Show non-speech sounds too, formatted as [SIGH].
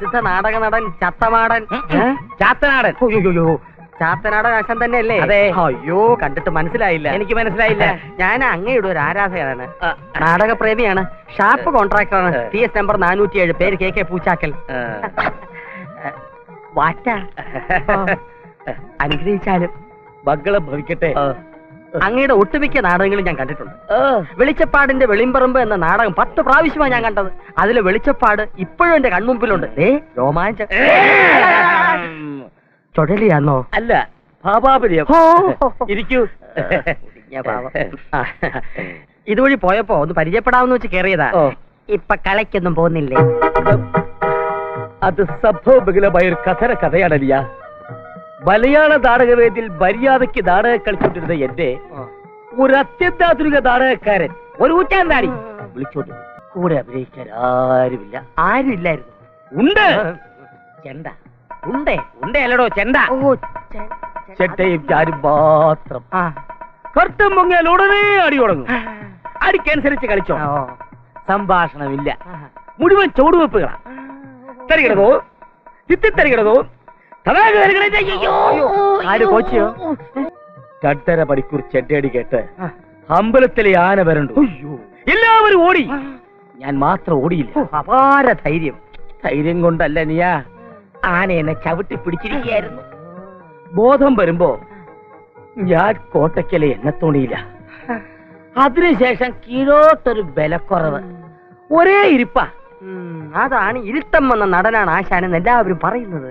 പ്രസിദ്ധ നാടക നടൻ ചത്തമാടൻ? ചാത്തനാടൻ. അയ്യോയ്യോ, ചാത്തനാടൻ ആശാൻ തന്നെയല്ലേ? അതെ. അയ്യോ കണ്ടിട്ട് മനസ്സിലായില്ല. എനിക്ക് മനസ്സിലായില്ല. ഞാൻ അങ്ങയുടെ ഒരു ആരാധകനാണ്. നാടക നാടകപ്രേമിയാണ്. ഷാർപ്പ് കോൺട്രാക്ടറാണ്. പി എസ് നമ്പർ നാനൂറ്റി ഏഴ് പേര് കെ കെ പൂച്ചാക്കൽ. വാറ്റ. [LAUGHS] അനുഗ്രഹിച്ചാലും. മംഗളം ഭവിക്കട്ടെ. അങ്ങയുടെ ഒട്ടുമിക്ക നാടകങ്ങളും ഞാൻ കണ്ടിട്ടുണ്ട്. വെളിച്ചപ്പാടിന്റെ വെളിമ്പറമ്പ് എന്ന നാടകം പത്ത് പ്രാവശ്യമാണ് ഞാൻ കണ്ടത്. അതിലെ വെളിച്ചപ്പാട് ഇപ്പോഴും എന്റെ കൺമുമ്പിലുണ്ട്. ഏ രോമാഞ്ചം. ചുഴലിയാന്നോ അല്ല ഭാപാപര്യം. ഇരിക്കൂ. ഇതുവഴി പോയപ്പോ ഒന്ന് പരിചയപ്പെടാമെന്ന് വെച്ച് കേറിയതാ. ഇപ്പൊ കളയ്ക്കൊന്നും പോകുന്നില്ലേ? അത് സംഭവബഹുലമായ ഒരു കഥന കഥയാണല്ല മലയാള നാടകവേദിയിൽ മര്യാദയ്ക്ക് നാടകം കളിച്ചോണ്ടിരുന്ന എന്റെ ഒരു അത്യന്താധുനിക നാടകക്കാരൻ ഒരു ഊറ്റാന്താടി. വിളിച്ചോണ്ട്. കൂടെ അഭിനയിക്കാൻ ആരുമില്ല. ആരുമില്ലായിരുന്നു? ഉണ്ട്. ചെണ്ട. ഉണ്ടേ അല്ലടോ ചെണ്ട. ഓ ചാരും മാത്രം. കർത്തം പൊങ്ങിയാൽ ഉടനെ അടി തുടങ്ങും. അടിക്കനുസരിച്ച് കളിച്ചോ. സംഭാഷണമില്ല. മുഴുവൻ ചുവടുവെപ്പുകളാ. തരികിടതോ തിത്തിത്തരികിടതോ ആര് കോച്ചിയോ? രണ്ടര മണിക്കൂർ ചെണ്ടയടി കേട്ട് അമ്പലത്തിലെ ആന വരണ്ടു. എല്ലാവരും ഓടി. ഞാൻ മാത്രം ഓടിയില്ല. അപാര ധൈര്യം. ധൈര്യം കൊണ്ടല്ല നീയാ. ആന എന്നെ ചവിട്ടി പിടിച്ചിരിക്കുകയായിരുന്നു. ബോധം വരുമ്പോ ഞാൻ കോട്ടയ്ക്കലെ എന്നെ തോണിയില്ല അതിനുശേഷം കീഴോട്ടൊരു ബലക്കുറവ് ഒരേ ഇരിപ്പ. അതാണ് ഇരുത്തം വന്ന നടനാണ് ആശാനെന്ന് എല്ലാവരും പറയുന്നത്.